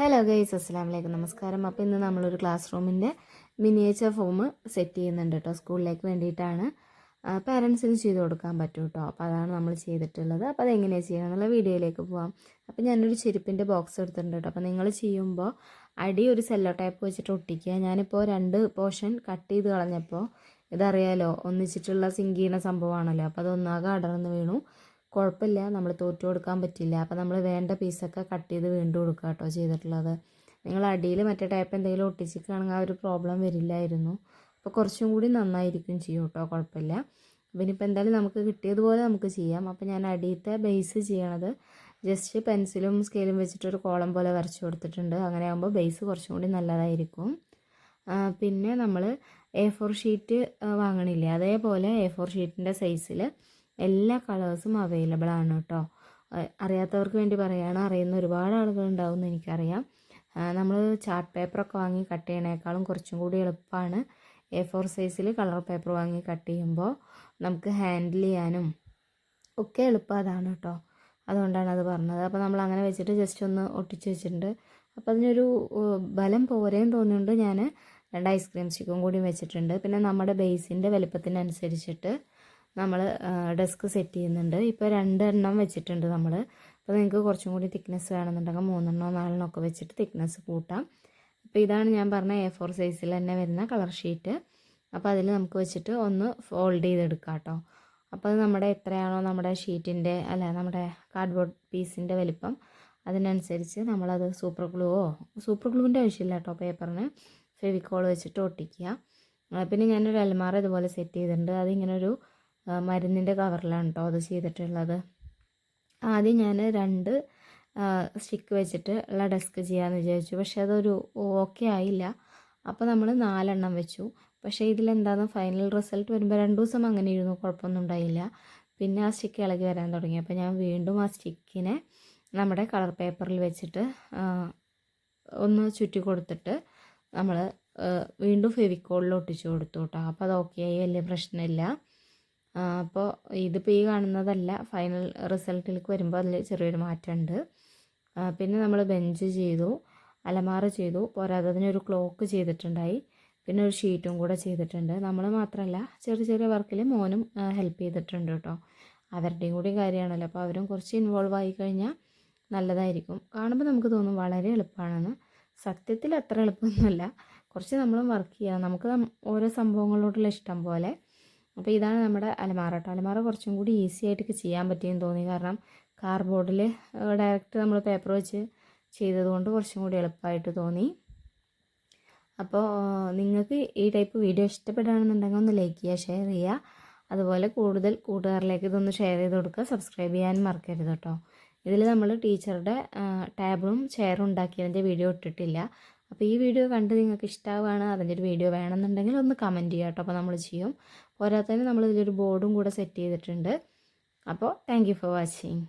Hello guys അസ്സാം വലൈക്കും നമസ്കാരം. അപ്പോൾ ഇന്ന് നമ്മളൊരു ക്ലാസ് റൂമിന്റെ മിനിയേച്ചർ ഫോം സെറ്റ് ചെയ്യുന്നുണ്ട് കേട്ടോ സ്കൂളിലേക്ക് വേണ്ടിയിട്ടാണ്. പാരൻസിന് ചെയ്ത് കൊടുക്കാൻ പറ്റും കേട്ടോ അപ്പോൾ അതാണ് നമ്മൾ ചെയ്തിട്ടുള്ളത്. അപ്പോൾ അതെങ്ങനെയാണ് ചെയ്യുക എന്നുള്ള വീഡിയോയിലേക്ക് പോവാം. അപ്പോൾ ഞാനൊരു ചെരുപ്പിന്റെ ബോക്സ് എടുത്തിട്ടുണ്ട് കേട്ടോ അപ്പോൾ നിങ്ങൾ ചെയ്യുമ്പോൾ അടി ഒരു സെല്ലോ ടൈപ്പ് വെച്ചിട്ട് ഒട്ടിക്കുക. ഞാനിപ്പോൾ രണ്ട് പോർഷൻ കട്ട് ചെയ്ത് കളഞ്ഞപ്പോൾ ഇതറിയാലോ ഒന്നിച്ചിട്ടുള്ള സിങ്ക് ചെയ്യുന്ന സംഭവമാണല്ലോ. അപ്പോൾ അതൊന്നാകെ അടർന്ന് വീണു. കുഴപ്പമില്ല. നമ്മൾ തോറ്റു കൊടുക്കാൻ പറ്റില്ല. അപ്പോൾ നമ്മൾ വേണ്ട പീസൊക്കെ കട്ട് ചെയ്ത് വീണ്ടും കൊടുക്കുക കേട്ടോ ചെയ്തിട്ടുള്ളത്. നിങ്ങൾ അടിയിൽ മറ്റേ ടൈപ്പ് എന്തെങ്കിലും ഒട്ടിച്ചിക്കുകയാണെങ്കിൽ ആ ഒരു പ്രോബ്ലം വരില്ലായിരുന്നു. അപ്പോൾ കുറച്ചും കൂടി നന്നായിരിക്കും ചെയ്യും കേട്ടോ കുഴപ്പമില്ല. പിന്നെ ഇപ്പോൾ എന്തായാലും നമുക്ക് കിട്ടിയതുപോലെ നമുക്ക് ചെയ്യാം. അപ്പോൾ ഞാൻ അടിയത്തെ ബേസ് ചെയ്യണത് ജസ്റ്റ് പെൻസിലും സ്കെയിലും വെച്ചിട്ടൊരു കോളം പോലെ വരച്ചു കൊടുത്തിട്ടുണ്ട്. അങ്ങനെ ആകുമ്പോൾ ബേസ് കുറച്ചും കൂടി നല്ലതായിരിക്കും. പിന്നെ നമ്മൾ എ ഫോർ ഷീറ്റ് വാങ്ങണില്ലേ? അതേപോലെ എ ഫോർ ഷീറ്റിന്റെ സൈസിൽ എല്ലാ കളേഴ്സും അവൈലബിൾ ആണ് കേട്ടോ അറിയാത്തവർക്ക് വേണ്ടി പറയുകയാണ് അറിയുന്ന ഒരുപാട് ആളുകൾ ഉണ്ടാവും എന്ന് എനിക്കറിയാം നമ്മൾ ചാർട്ട് പേപ്പറൊക്കെ വാങ്ങി കട്ട് ചെയ്യണേക്കാളും കുറച്ചും കൂടി എളുപ്പമാണ് എ ഫോർ സൈസിൽ കളർ പേപ്പർ വാങ്ങി കട്ട് ചെയ്യുമ്പോൾ നമുക്ക് ഹാൻഡിൽ ചെയ്യാനും ഒക്കെ എളുപ്പം അതാണ് കേട്ടോ അതുകൊണ്ടാണ് അത് പറഞ്ഞത്. അപ്പോൾ നമ്മൾ അങ്ങനെ വെച്ചിട്ട് ജസ്റ്റ് ഒന്ന് ഒട്ടിച്ച് വെച്ചിട്ടുണ്ട്. അപ്പോൾ അതിനൊരു ബലം പോരേന്ന് തോന്നിയുണ്ട് ഞാൻ രണ്ട് ഐസ്ക്രീം സ്റ്റിക്കും കൂടി വെച്ചിട്ടുണ്ട്. പിന്നെ നമ്മുടെ ബേസിന്റെ വലുപ്പത്തിനനുസരിച്ചിട്ട് നമ്മൾ ഡെസ്ക് സെറ്റ് ചെയ്യുന്നുണ്ട്. ഇപ്പോൾ രണ്ടെണ്ണം വെച്ചിട്ടുണ്ട് നമ്മൾ അപ്പോൾ നിങ്ങൾക്ക് കുറച്ചും കൂടി തിക്നെസ് വേണമെന്നുണ്ടെങ്കിൽ മൂന്നെണ്ണോ നാലെണ്ണോ ഒക്കെ വെച്ചിട്ട് തിക്നെസ് കൂട്ടാം. അപ്പോൾ ഇതാണ് ഞാൻ പറഞ്ഞ എ ഫോർ സൈസിൽ തന്നെ വരുന്ന കളർ ഷീറ്റ് അപ്പോൾ അതിൽ നമുക്ക് വെച്ചിട്ട് ഒന്ന് ഫോൾഡ് ചെയ്തെടുക്കാം കേട്ടോ. അപ്പോൾ അത് നമ്മുടെ എത്രയാണോ നമ്മുടെ ഷീറ്റിന്റെ അല്ല നമ്മുടെ കാർഡ്ബോർഡ് പീസിന്റെ വലിപ്പം. അതിനനുസരിച്ച് നമ്മളത് സൂപ്പർ ഗ്ലൂവോ സൂപ്പർ ഗ്ലൂവിന്റെ ആവശ്യമില്ല കേട്ടോ പേപ്പറിന് ഫെവിക്കോൾ വെച്ചിട്ട് ഒട്ടിക്കുക. പിന്നെ ഞാനൊരു അലമാറ ഇതുപോലെ സെറ്റ് ചെയ്തിട്ടുണ്ട്. അതിങ്ങനെ ഒരു മരുന്നിന്റെ കവറിലാണ് കേട്ടോ അത് ചെയ്തിട്ടുള്ളത്. ആദ്യം ഞാൻ രണ്ട് സ്റ്റിക്ക് വെച്ചിട്ട് ഉള്ള ഡെസ്ക് ചെയ്യാമെന്ന് വിചാരിച്ചു. പക്ഷേ അതൊരു ഓക്കെ ആയില്ല. അപ്പോൾ നമ്മൾ നാലെണ്ണം വെച്ചു. പക്ഷേ ഇതിലെന്താണെന്ന് ഫൈനൽ റിസൾട്ട് വരുമ്പോൾ രണ്ട് ദിവസം അങ്ങനെ ഇരുന്നു കുഴപ്പമൊന്നും ഉണ്ടായില്ല. പിന്നെ ആ സ്റ്റിക്ക് ഇളകി വരാൻ തുടങ്ങി. അപ്പോൾ ഞാൻ വീണ്ടും ആ സ്റ്റിക്കിനെ നമ്മുടെ കളർ പേപ്പറിൽ വെച്ചിട്ട് ഒന്ന് ചുറ്റി കൊടുത്തിട്ട് നമ്മൾ വീണ്ടും ഫെവിക്കോളിൽ ഒട്ടിച്ചു കൊടുത്തു കേട്ടോ അപ്പോൾ അത് ഓക്കെ ആയി വലിയ പ്രശ്നമില്ല. അപ്പോൾ ഇതിപ്പോൾ ഈ കാണുന്നതല്ല. ഫൈനൽ റിസൾട്ടിലേക്ക് വരുമ്പോൾ അതിൽ ചെറിയൊരു മാറ്റമുണ്ട് പിന്നെ നമ്മൾ ബെഞ്ച് ചെയ്തു അലമാറ ചെയ്തു. പോരാതെ ഒരു ക്ലോക്ക് ചെയ്തിട്ടുണ്ടായി. പിന്നെ ഒരു ഷീറ്റും കൂടെ ചെയ്തിട്ടുണ്ട്. നമ്മൾ മാത്രമല്ല ചെറിയ ചെറിയ വർക്കിൽ മോനും ഹെൽപ്പ് ചെയ്തിട്ടുണ്ട് കേട്ടോ അവരുടെയും കൂടി കാര്യമാണല്ലോ. അപ്പോൾ അവരും കുറച്ച് ഇൻവോൾവ് ആയി കഴിഞ്ഞാൽ നല്ലതായിരിക്കും. കാണുമ്പോൾ നമുക്ക് തോന്നും വളരെ എളുപ്പമാണെന്ന് സത്യത്തിൽ അത്ര എളുപ്പമൊന്നുമല്ല. കുറച്ച് നമ്മളും വർക്ക് ചെയ്യുക നമുക്ക് ഓരോ സംഭവങ്ങളോടുള്ള ഇഷ്ടം പോലെ അപ്പോൾ ഇതാണ് നമ്മുടെ അലമാര കേട്ടോ. അലമാര കുറച്ചും കൂടി ഈസി ആയിട്ട് ചെയ്യാൻ പറ്റിയെന്ന് തോന്നി. കാരണം കാർഡ്ബോർഡിൽ ഡയറക്റ്റ് നമ്മൾ പേപ്പർ വെച്ച് ചെയ്തതുകൊണ്ട് കുറച്ചും കൂടി എളുപ്പമായിട്ട് തോന്നി. അപ്പോൾ നിങ്ങൾക്ക് ഈ ടൈപ്പ് വീഡിയോ ഇഷ്ടപ്പെടുകയാണെന്നുണ്ടെങ്കിൽ ഒന്ന് ലൈക്ക് ചെയ്യുക ഷെയർ ചെയ്യുക. അതുപോലെ കൂടുതൽ കൂട്ടുകാരിലേക്ക് ഇതൊന്ന് ഷെയർ ചെയ്ത് കൊടുക്കുക സബ്സ്ക്രൈബ് ചെയ്യാനും മറക്കരുത് കേട്ടോ. ഇതിൽ നമ്മൾ ടീച്ചറുടെ ടേബിളും ചെയറും ഉണ്ടാക്കിയതിന്റെ വീഡിയോ ഇട്ടിട്ടില്ല. അപ്പോൾ ഈ വീഡിയോ കണ്ട് നിങ്ങൾക്ക് ഇഷ്ടമാവുകയാണ് അതിന്റെ ഒരു വീഡിയോ വേണമെന്നുണ്ടെങ്കിൽ ഒന്ന് കമന്റ് ചെയ്യാം കേട്ടോ. അപ്പോൾ നമ്മൾ ചെയ്യും. പോരാത്തതിന് നമ്മൾ ഇതിലൊരു ബോർഡും കൂടെ സെറ്റ് ചെയ്തിട്ടുണ്ട്. അപ്പോൾ താങ്ക് ഫോർ വാച്ചിങ്